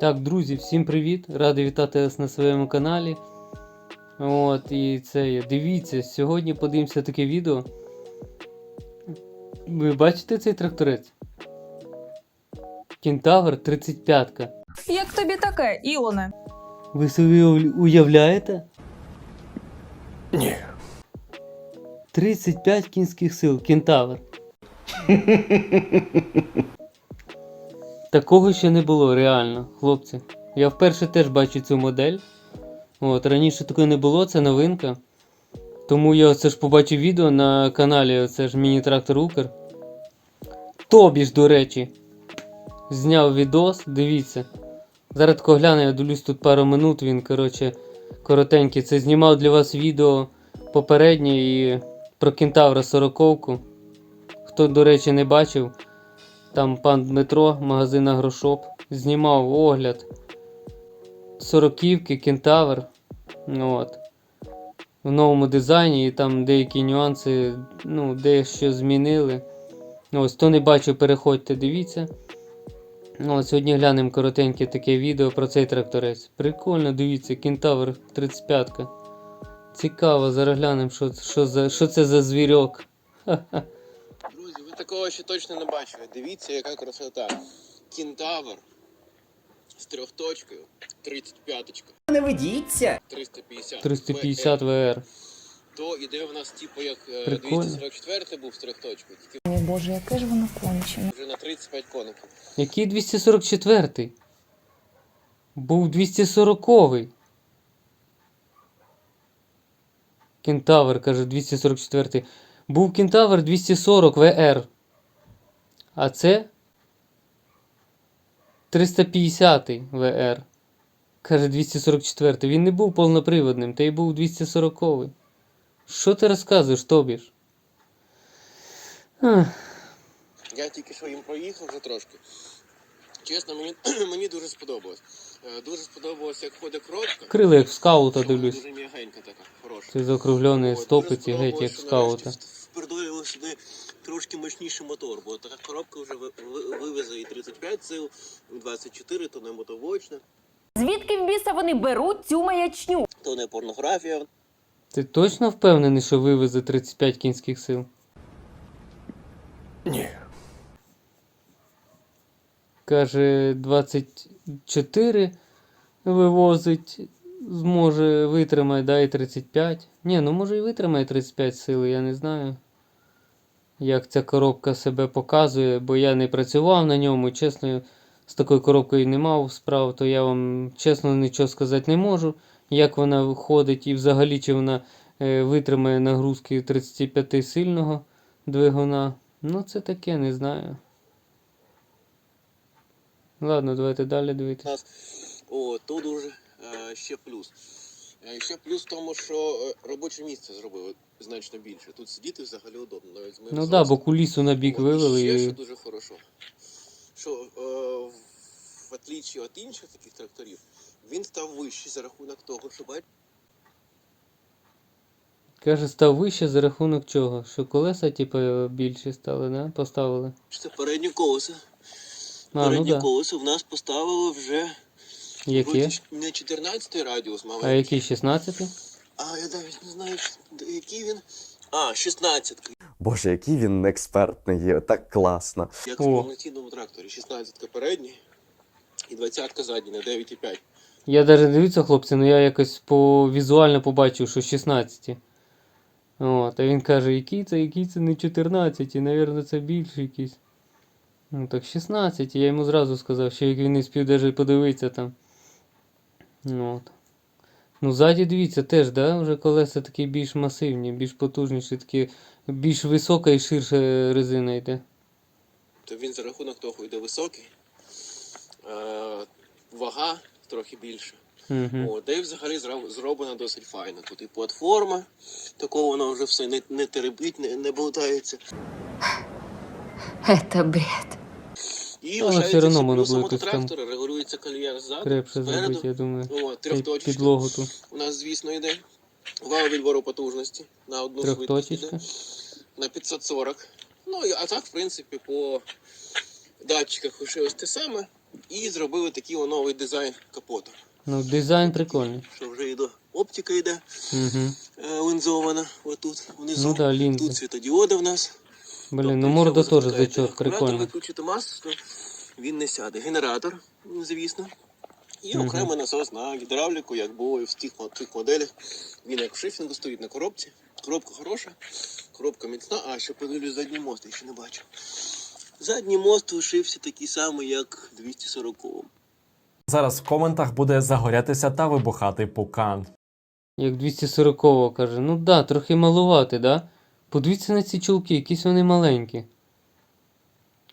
Так, друзі, всім привіт! Радий вітати вас на своєму каналі. От, і це є. Дивіться, сьогодні подивимося таке відео. Ви бачите цей тракторець? Кентавр 35. ка Як тобі таке, Ілоне? Ви собі уявляєте? Ні. 35 кінських сил, кентавр. Такого ще не було, реально, хлопці. Я вперше теж бачу цю модель. От, раніше такої не було, це новинка. Тому я оце ж побачив відео на каналі, оце ж міні-трактор Укр. Тобі ж, до речі, зняв відос, дивіться. Зараз тако гляну, я дивлюсь тут пару минут, він, коротше, коротенький. Це знімав для вас відео попереднє і про кентавра 40 Хто, до речі, не бачив, там пан Дмитро, магазин Агрошоп, знімав огляд сороківки, кентавр. От. В новому дизайні і там деякі нюанси, ну, дещо змінили. Ось, хто не бачив, переходьте, дивіться. Ну, от сьогодні глянемо коротеньке таке відео про цей тракторець. Прикольно, дивіться, кентавр 35. Цікаво, зараз глянемо, що, що, за, що це за звірок. Ха-ха. Такого ще точно не бачили. Дивіться, яка красота. Кентавр з трьохточкою, 35-ка, Не ведіться. 350. 350 VR. То іде в нас типу як е, Прикольно. 244 був з трьохточкою, тільки Ой, Боже, яке ж воно кончене. вже на 35 коників. Який 244? Був 240-й. Кентавр, каже, 244. Був кентавр 240 VR. А це 350 VR. Каже 244. Він не був повноприводним, та й був 240 -й. Що ти розказуєш, Тобіш? Ах. Я тільки що їм проїхав вже трошки. Чесно, мені, мені дуже сподобалось. Е, Дуже сподобалось, як ходить коробка. Крила як в скаута, дивлюсь. Дуже м'ягенька така, хороша. Це закруглений От, стопи дуже ці геть як в скаута. Нарешті сюди трошки мощніший мотор, бо така коробка вже ви- ви- вивезе і 35 сил, і 24, то не мотовочна, Звідки в біса вони беруть цю маячню? то не порнографія. Ти точно впевнений, що вивезе 35 кінських сил? Ні. Каже, 24 вивозить, зможе витримає, да, і 35. Ні, ну може і витримає 35 сил, я не знаю. Як ця коробка себе показує, бо я не працював на ньому, чесно, з такою коробкою не мав справ, то я вам чесно нічого сказати не можу, як вона виходить і взагалі чи вона е, витримає нагрузки 35 сильного двигуна. Ну, це таке, не знаю. Ладно, давайте далі дивитися. О, тут дуже е, ще плюс. Е, ще плюс в тому, що е, робоче місце зробили значно більше. Тут сидіти взагалі удобно, навіть з моїм Ну так, да, бо кулісу на бік вивели ще, і. дуже хорошо. Що е, в отличі від інших таких тракторів, він став вищий за рахунок того, що бачите, Каже, став вище за рахунок чого? Що колеса, типу, більші стали, да? Поставили. це переднє колесо. А, ну переднє да. в нас поставили вже Які? не 14 радіус, А маленький. які 16? А я навіть не знаю, який він. А, 16. Боже, який він експертний є, так класно. Як О. в повноцінному тракторі. 16 передній і 20 задній на 9,5. Я навіть не дивлюся, хлопці, але я якось по візуально побачив, що 16. От, а він каже, який це, який це не 14, і, напевно, це більше якийсь. Ну так 16, я йому зразу сказав, що як він не спів навіть подивитися там. Ну, От. Ну, ззаді дивіться, теж, да, вже колеса такі більш масивні, більш потужніші, такі, більш висока і ширша резина йде. То він за рахунок того йде високий. Е, вага трохи більша. Угу. О, де взагалі зроблена досить файно. Тут і платформа, такого воно вже все не, не теребить, не, не болтається. Это бред. І Але все одно можна плюсом якось там регулюється колія ззаду, Крепше зробити, я думаю. О, трьохточечка. Підлогу ту. У нас, звісно, йде. Вал відбору потужності на одну швидкість. Трьохточечка. на 540. Ну, і- а так, в принципі, по датчиках ще ось те саме. І зробили такий о новий дизайн капоту. Ну, дизайн прикольний. Що вже до оптика йде Угу. е, линзована. Отут внизу. Ну да, лінзи. Тут світодіоди в нас. Блін, ну Тобто, морда теж акумулятор, прикольно. Виключити масло, він не сяде. Генератор, звісно. І Мгм. окремий насос на гідравліку, як було і в тих, мо- тих моделях. Він як в шифінгу стоїть на коробці. Коробка хороша, коробка міцна, а ще подивлюсь задній мост, я ще не бачу. Задній мост лишився такий самий, як 240 Зараз в коментах буде загорятися та вибухати пукан. Як 240-го каже. Ну да, трохи малувати, да? Подивіться на ці чулки, якісь вони маленькі.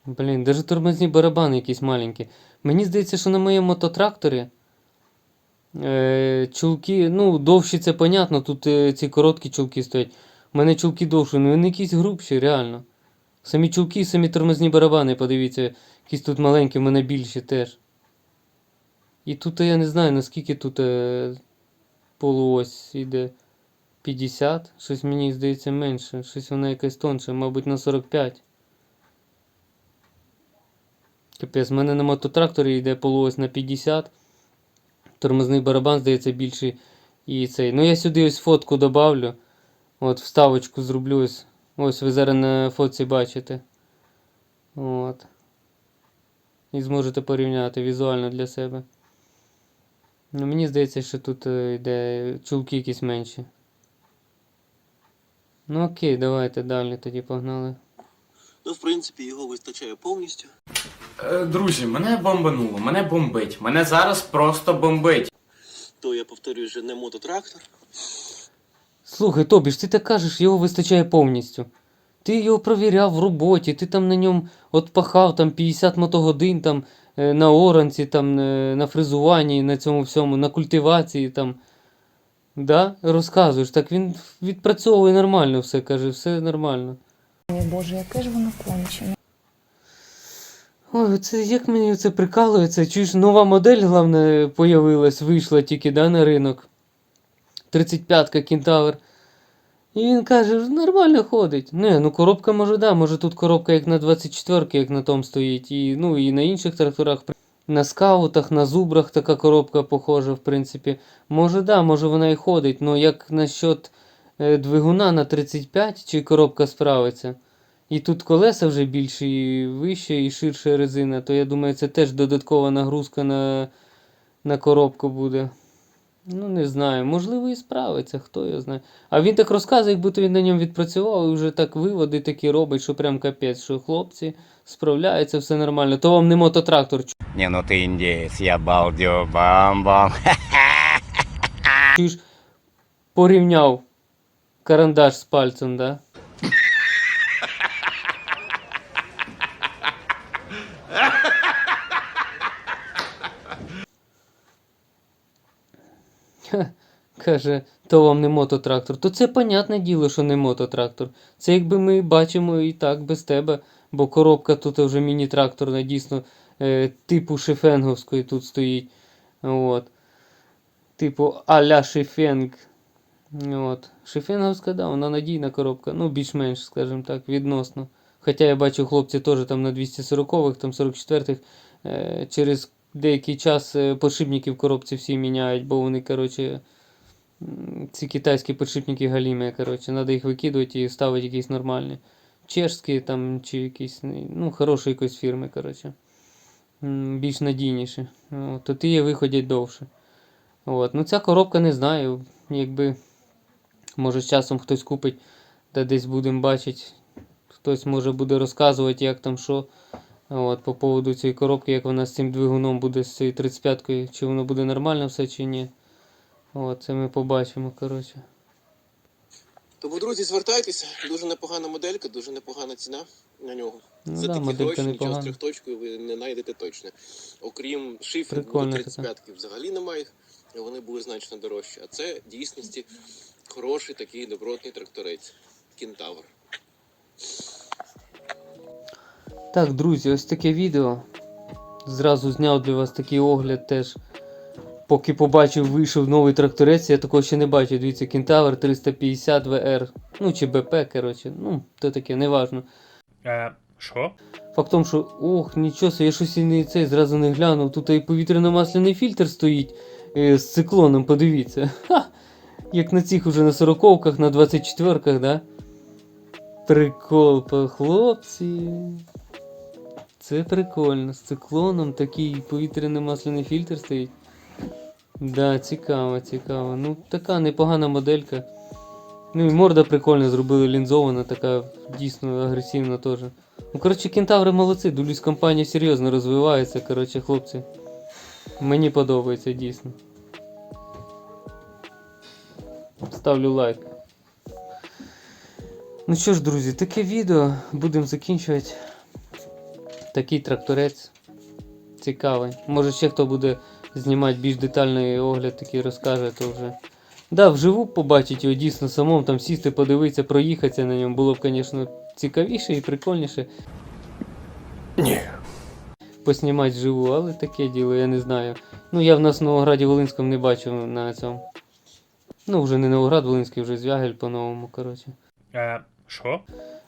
Блін, навіть тормозні барабани якісь маленькі. Мені здається, що на моєму мототракторі е, чулки, ну, довші це понятно, тут е, ці короткі чулки стоять. У мене чулки довші, ну вони якісь грубші, реально. Самі чулки, самі тормозні барабани, подивіться, якісь тут маленькі, в мене більші теж. І тут я не знаю, наскільки тут е, полуось іде 50, щось мені здається менше, щось вона якась тонша, мабуть, на 45. Капець, в мене на мототракторі йде полуось на 50. Тормозний барабан, здається, більший. І цей. Ну я сюди ось фотку добавлю. От, вставочку зроблю ось. Ось ви зараз на фотці бачите. От. І зможете порівняти візуально для себе. Ну, мені здається, що тут е, йде чулки якісь менші. Ну окей, давайте далі тоді погнали. Ну, в принципі, його вистачає повністю. Е, Друзі, мене бомбануло, мене бомбить. Мене зараз просто бомбить. То я повторюю, вже не мототрактор. Слухай, Тобі ж ти так кажеш, його вистачає повністю. Ти його провіряв в роботі, ти там на ньому от пахав там 50 мотогодин там е, на оранці, там е, на фрезуванні, на цьому всьому, на культивації там. Да? Розказуєш, так він відпрацьовує нормально все, каже, все нормально. Ой, Боже, яке ж воно кончене. Ой, це як мені це прикалується. Чуєш, нова модель, головне, появилась, вийшла тільки да, на ринок. 35-ка Кентавр. І він каже, нормально ходить. Не, ну коробка може, да, може тут коробка як на 24 як на том стоїть. І, ну, і на інших тракторах. На скаутах, на зубрах така коробка похожа, в принципі. Може, да, може вона і ходить, але як насчет е, двигуна на 35, чи коробка справиться. І тут колеса вже більше, і вище, і ширша резина, то я думаю, це теж додаткова нагрузка на, на коробку буде. Ну, не знаю, можливо, і справиться, хто його знає. А він так розказує, як будто він на ньому відпрацював і вже так виводи такі робить, що прям капець, що хлопці справляються, все нормально. То вам не мототрактор, Ні, ну ти індієць, я балдю, бам-бам. чуєш, порівняв карандаш з пальцем, да? Ха, Каже, то вам не мототрактор. То це понятне діло, що не мототрактор. Це якби ми бачимо і так без тебе, бо коробка тут вже міні-тракторна, дійсно, е, типу шифенговської тут стоїть. От. Типу а-ля шифенг. От. Шифенговська, да, вона надійна коробка. Ну, більш-менш, скажімо так, відносно. Хоча я бачу, хлопці теж там на 240-х, там 44-х, е, через деякий час е, подшипники в коробці всі міняють, бо вони, коротше, ці китайські подшипники галімі, коротше, треба їх викидувати і ставити якісь нормальні. Чешські там, чи якісь, ну, хорошої якоїсь фірми, коротше. Більш надійніші. То ті виходять довше. От. Ну, ця коробка не знаю. Якби, може, з часом хтось купить, де десь будемо бачити. Хтось може буде розказувати, як там що. От, по поводу цієї коробки, як вона з цим двигуном буде з цією 35-кою, чи воно буде нормально все, чи ні. От, це ми побачимо, коротше. Тому, друзі, звертайтеся. Дуже непогана моделька, дуже непогана ціна на нього. Ну За да, такі гроші нічого з трьохточкою ви не знайдете точно. Окрім шифінгу Прикольна 35-ки взагалі немає їх, і вони були значно дорожчі. А це в дійсності хороший такий добротний тракторець. Кентавр. Так, друзі, ось таке відео. Зразу зняв для вас такий огляд теж. Поки побачив, вийшов новий тракторець, я такого ще не бачив. Дивіться, Кентавр 350 VR. Ну чи БП, коротше. Ну, то таке, неважно. Е, Що? Факт в що ох, нічого, я щось і не цей зразу не глянув. Тут і повітряно-масляний фільтр стоїть е, з циклоном, подивіться. Ха! Як на цих уже на 40-ках, на 24-ках, да? Прикол, по- хлопці. Це прикольно. З циклоном такий повітряно-масляний фільтр стоїть. Да, цікаво, цікаво. Ну, така непогана моделька. Ну і морда прикольна, зробили лінзована, така дійсно агресивна теж. Ну, коротше, кентаври молодці, дивлюсь, компанія серйозно розвивається, коротше, хлопці. Мені подобається дійсно. Ставлю лайк. Ну що ж, друзі, таке відео. Будемо закінчувати. Такий тракторець. Цікавий. Може ще хто буде знімати більш детальний огляд, такий розкаже, то вже. Да, вживу побачить його дійсно самому, там сісти, подивитися, проїхатися на ньому було б, звісно, цікавіше і прикольніше. Ні. Поснімати вживу, але таке діло, я не знаю. Ну, я в нас в Новограді Волинському не бачу на цьому. Ну, вже не Новоград Волинський, вже Звягель по-новому, коротше. Е, що?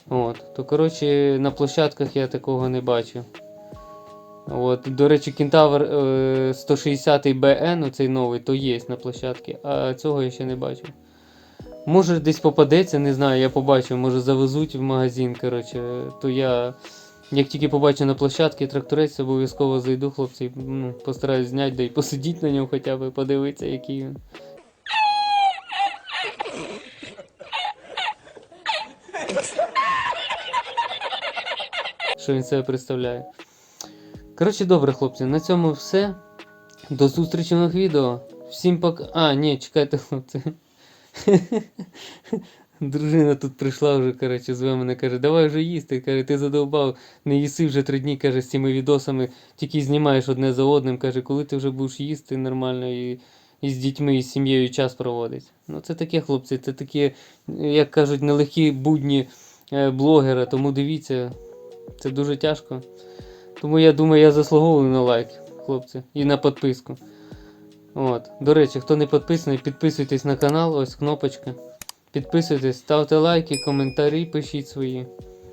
От, то коротше на площадках я такого не бачу. От, до речі, Кентавр е, 160 BN, оцей новий, то є на площадці, а цього я ще не бачив. Може десь попадеться, не знаю, я побачив, може завезуть в магазин, коротше, то я. Як тільки побачу на площадці тракторець, обов'язково зайду, хлопці, ну, постараюсь зняти, да й посидіти на ньому хоча б, подивитися, який він. що він себе представляє. Коротше, добре, хлопці, на цьому все. До зустрічі в нових відео. Всім пока. А, ні, чекайте, хлопці. Дружина тут прийшла вже, коротше, зве мене, каже, давай вже їсти. Каже, ти задовбав, не їси вже три дні, каже, з цими відосами, тільки знімаєш одне за одним. Каже, коли ти вже будеш їсти нормально і, і з дітьми, і з сім'єю час проводити. Ну, це таке, хлопці, це такі, як кажуть, нелегкі будні е, блогера, тому дивіться, це дуже тяжко. Тому я думаю, я заслуговую на лайк, хлопці, і на підписку. От. До речі, хто не підписаний, підписуйтесь на канал, ось кнопочка. Підписуйтесь, ставте лайки, коментарі пишіть свої.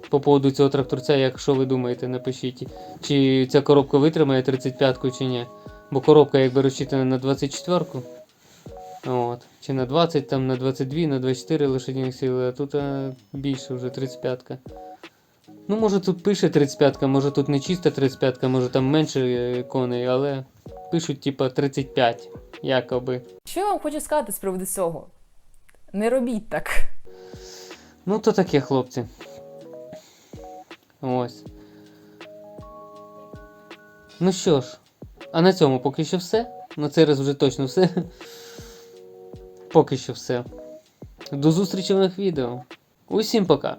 По поводу цього тракторця, якщо ви думаєте, напишіть. Чи ця коробка витримає 35-ку чи ні. Бо коробка якби розчитана на 24-ку. От. Чи на 20, там на 22, на 24 лошадиних сили, а тут а, більше вже 35-ка. Ну, може тут пише 35-ка, може тут не чиста 35-ка, може там менше е, коней, але пишуть типа 35, якоби. Що я вам хочу сказати з приводу цього? Не робіть так. Ну, то таке, хлопці. Ось. Ну що ж, а на цьому поки що все. На цей раз вже точно все. Поки що все. До зустрічі в нових відео. Усім пока!